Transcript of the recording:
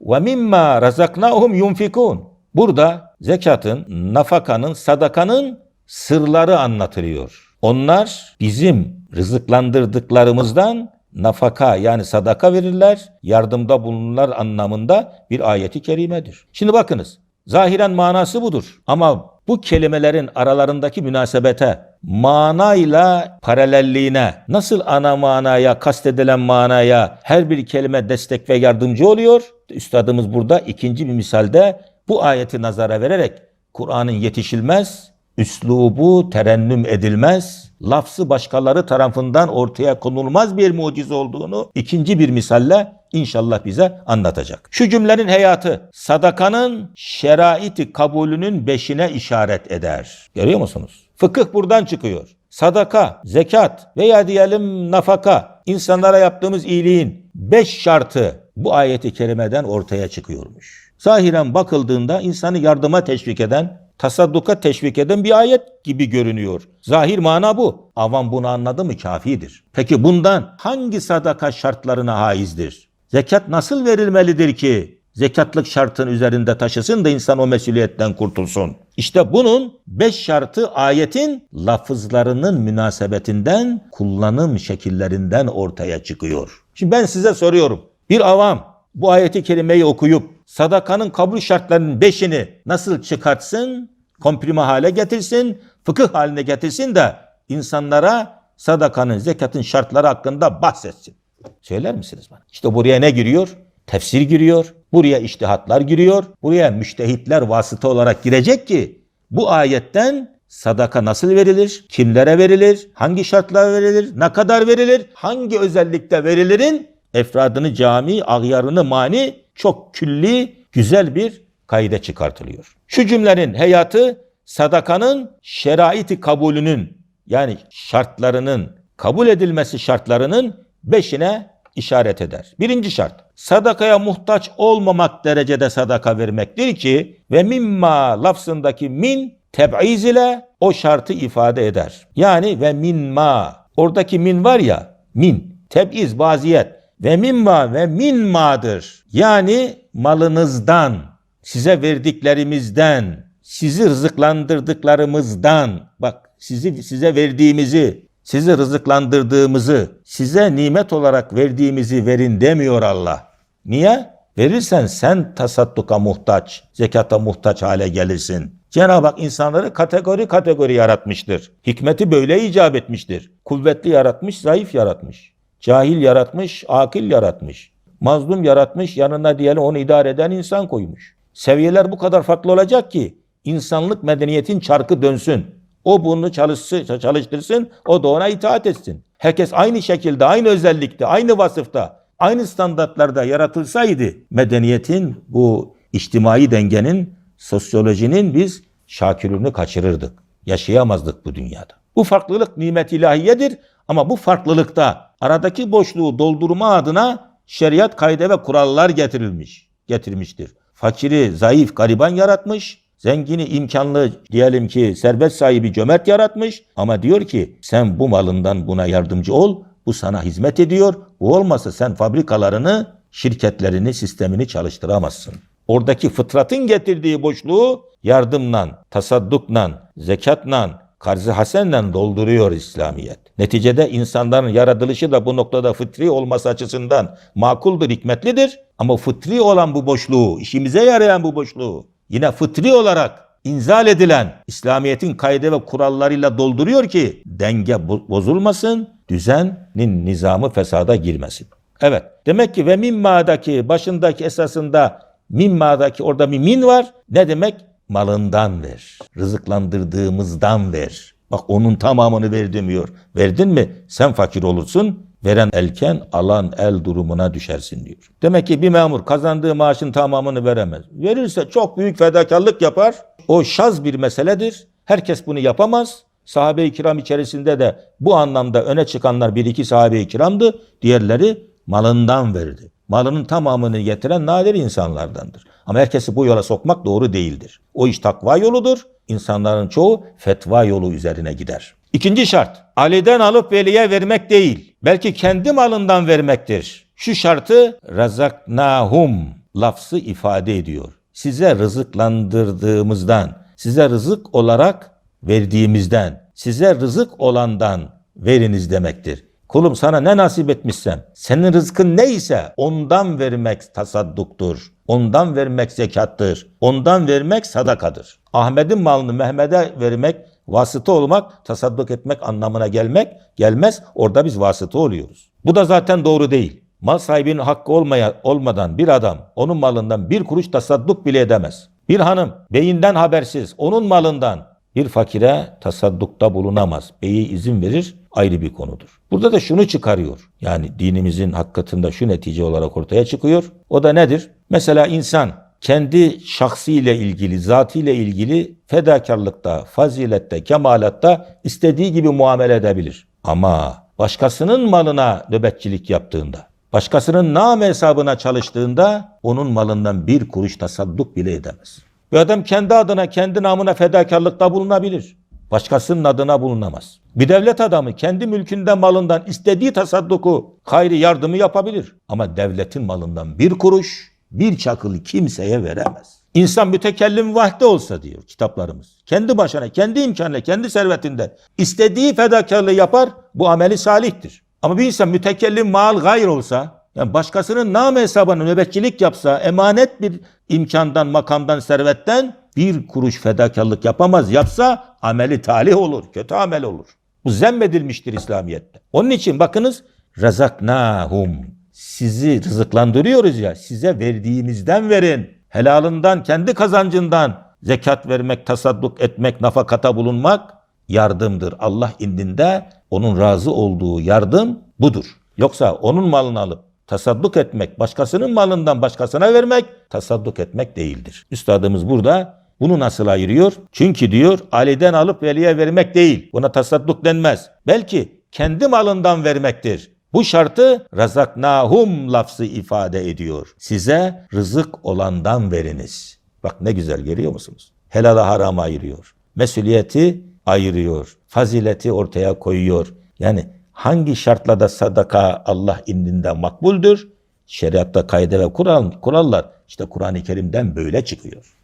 ve mimma razaknahum yunfikun. Burada zekatın, nafakanın, sadakanın sırları anlatılıyor. Onlar bizim rızıklandırdıklarımızdan nafaka yani sadaka verirler, yardımda bulunurlar anlamında bir ayeti kerimedir. Şimdi bakınız, zahiren manası budur. Ama bu kelimelerin aralarındaki münasebete, manayla paralelliğine, nasıl ana manaya, kastedilen manaya her bir kelime destek ve yardımcı oluyor? Üstadımız burada ikinci bir misalde bu ayeti nazara vererek Kur'an'ın yetişilmez, üslubu terennüm edilmez, lafzı başkaları tarafından ortaya konulmaz bir mucize olduğunu ikinci bir misalle inşallah bize anlatacak. Şu cümlenin hayatı sadakanın şeraiti kabulünün beşine işaret eder. Görüyor musunuz? Fıkıh buradan çıkıyor. Sadaka, zekat veya diyelim nafaka insanlara yaptığımız iyiliğin beş şartı bu ayeti kerimeden ortaya çıkıyormuş. Zahiren bakıldığında insanı yardıma teşvik eden, tasadduka teşvik eden bir ayet gibi görünüyor. Zahir mana bu. Avam bunu anladı mı kafidir. Peki bundan hangi sadaka şartlarına haizdir? Zekat nasıl verilmelidir ki zekatlık şartın üzerinde taşısın da insan o mesuliyetten kurtulsun? İşte bunun beş şartı ayetin lafızlarının münasebetinden, kullanım şekillerinden ortaya çıkıyor. Şimdi ben size soruyorum. Bir avam bu ayeti kerimeyi okuyup sadakanın kabul şartlarının beşini nasıl çıkartsın, komprime hale getirsin, fıkıh haline getirsin de insanlara sadakanın, zekatın şartları hakkında bahsetsin. Söyler misiniz bana? İşte buraya ne giriyor? Tefsir giriyor. Buraya iştihatlar giriyor. Buraya müştehitler vasıta olarak girecek ki bu ayetten sadaka nasıl verilir? Kimlere verilir? Hangi şartlar verilir? Ne kadar verilir? Hangi özellikte verilirin? Efradını cami, agyarını mani çok külli, güzel bir kaide çıkartılıyor. Şu cümlenin hayatı sadakanın şeraiti kabulünün yani şartlarının kabul edilmesi şartlarının beşine işaret eder. Birinci şart, sadakaya muhtaç olmamak derecede sadaka vermektir ki ve mimma lafzındaki min teb'iz ile o şartı ifade eder. Yani ve minma, oradaki min var ya, min, teb'iz, baziyet ve mimma ve minmadır. Yani malınızdan, size verdiklerimizden, sizi rızıklandırdıklarımızdan, bak sizi size verdiğimizi, sizi rızıklandırdığımızı, size nimet olarak verdiğimizi verin demiyor Allah. Niye? Verirsen sen tasadduka muhtaç, zekata muhtaç hale gelirsin. Cenab-ı Hak insanları kategori kategori yaratmıştır. Hikmeti böyle icap etmiştir. Kuvvetli yaratmış, zayıf yaratmış. Cahil yaratmış, akil yaratmış. Mazlum yaratmış, yanına diyelim onu idare eden insan koymuş. Seviyeler bu kadar farklı olacak ki insanlık medeniyetin çarkı dönsün. O bunu çalışsın, çalıştırsın, o da ona itaat etsin. Herkes aynı şekilde, aynı özellikte, aynı vasıfta, aynı standartlarda yaratılsaydı medeniyetin bu içtimai dengenin, sosyolojinin biz şakirünü kaçırırdık. Yaşayamazdık bu dünyada. Bu farklılık nimet ilahiyedir ama bu farklılıkta aradaki boşluğu doldurma adına şeriat kaide ve kurallar getirilmiş, getirmiştir. Fakiri, zayıf, gariban yaratmış, zengini, imkanlı diyelim ki serbest sahibi cömert yaratmış ama diyor ki sen bu malından buna yardımcı ol, bu sana hizmet ediyor. Bu olmasa sen fabrikalarını, şirketlerini, sistemini çalıştıramazsın. Oradaki fıtratın getirdiği boşluğu yardımla, tasaddukla, zekatla, karzı hasenle dolduruyor İslamiyet. Neticede insanların yaratılışı da bu noktada fıtri olması açısından makuldur, hikmetlidir. Ama fıtri olan bu boşluğu, işimize yarayan bu boşluğu yine fıtri olarak inzal edilen İslamiyet'in kaide ve kurallarıyla dolduruyor ki denge bo- bozulmasın, düzenin nizamı fesada girmesin. Evet, demek ki ve mimma'daki başındaki esasında mimma'daki orada bir min var. Ne demek? Malından ver. Rızıklandırdığımızdan ver. Bak onun tamamını ver demiyor. Verdin mi sen fakir olursun. Veren elken alan el durumuna düşersin diyor. Demek ki bir memur kazandığı maaşın tamamını veremez. Verirse çok büyük fedakarlık yapar. O şaz bir meseledir. Herkes bunu yapamaz. Sahabe-i kiram içerisinde de bu anlamda öne çıkanlar bir iki sahabe-i kiramdı. Diğerleri malından verdi. Malının tamamını getiren nadir insanlardandır. Ama herkesi bu yola sokmak doğru değildir. O iş takva yoludur. İnsanların çoğu fetva yolu üzerine gider. İkinci şart, Ali'den alıp veliye vermek değil, belki kendi malından vermektir. Şu şartı razaknahum lafzı ifade ediyor. Size rızıklandırdığımızdan, size rızık olarak verdiğimizden, size rızık olandan veriniz demektir. Kulum sana ne nasip etmişsem, senin rızkın neyse ondan vermek tasadduktur. Ondan vermek zekattır. Ondan vermek sadakadır. Ahmet'in malını Mehmet'e vermek, vasıta olmak, tasadduk etmek anlamına gelmek gelmez. Orada biz vasıta oluyoruz. Bu da zaten doğru değil. Mal sahibinin hakkı olmaya, olmadan bir adam onun malından bir kuruş tasadduk bile edemez. Bir hanım beyinden habersiz onun malından bir fakire tasaddukta bulunamaz. Beyi izin verir ayrı bir konudur. Burada da şunu çıkarıyor. Yani dinimizin hakikatinde şu netice olarak ortaya çıkıyor. O da nedir? Mesela insan kendi şahsiyle ilgili, zatıyla ilgili fedakarlıkta, fazilette, kemalatta istediği gibi muamele edebilir. Ama başkasının malına nöbetçilik yaptığında, başkasının nam hesabına çalıştığında onun malından bir kuruş tasadduk bile edemez. Bir adam kendi adına, kendi namına fedakarlıkta bulunabilir. Başkasının adına bulunamaz. Bir devlet adamı kendi mülkünden malından istediği tasadduku, hayri yardımı yapabilir. Ama devletin malından bir kuruş, bir çakıl kimseye veremez. İnsan mütekellim vahde olsa diyor kitaplarımız. Kendi başına, kendi imkanıyla, kendi servetinde istediği fedakarlığı yapar, bu ameli salihtir. Ama bir insan mütekellim mal gayr olsa, yani başkasının nam hesabına nöbetçilik yapsa, emanet bir imkandan, makamdan, servetten bir kuruş fedakarlık yapamaz. Yapsa ameli talih olur, kötü amel olur. Bu zemmedilmiştir İslamiyet'te. Onun için bakınız razaknahum sizi rızıklandırıyoruz ya size verdiğimizden verin. Helalından kendi kazancından zekat vermek, tasadduk etmek, nafakata bulunmak yardımdır. Allah indinde onun razı olduğu yardım budur. Yoksa onun malını alıp tasadduk etmek, başkasının malından başkasına vermek tasadduk etmek değildir. Üstadımız burada bunu nasıl ayırıyor? Çünkü diyor Ali'den alıp veliye vermek değil. Buna tasadduk denmez. Belki kendi malından vermektir. Bu şartı razaknahum lafzı ifade ediyor. Size rızık olandan veriniz. Bak ne güzel görüyor musunuz? Helala harama ayırıyor. Mesuliyeti ayırıyor. Fazileti ortaya koyuyor. Yani hangi şartla da sadaka Allah indinde makbuldür? Şeriatta kaide ve kural, kurallar işte Kur'an-ı Kerim'den böyle çıkıyor.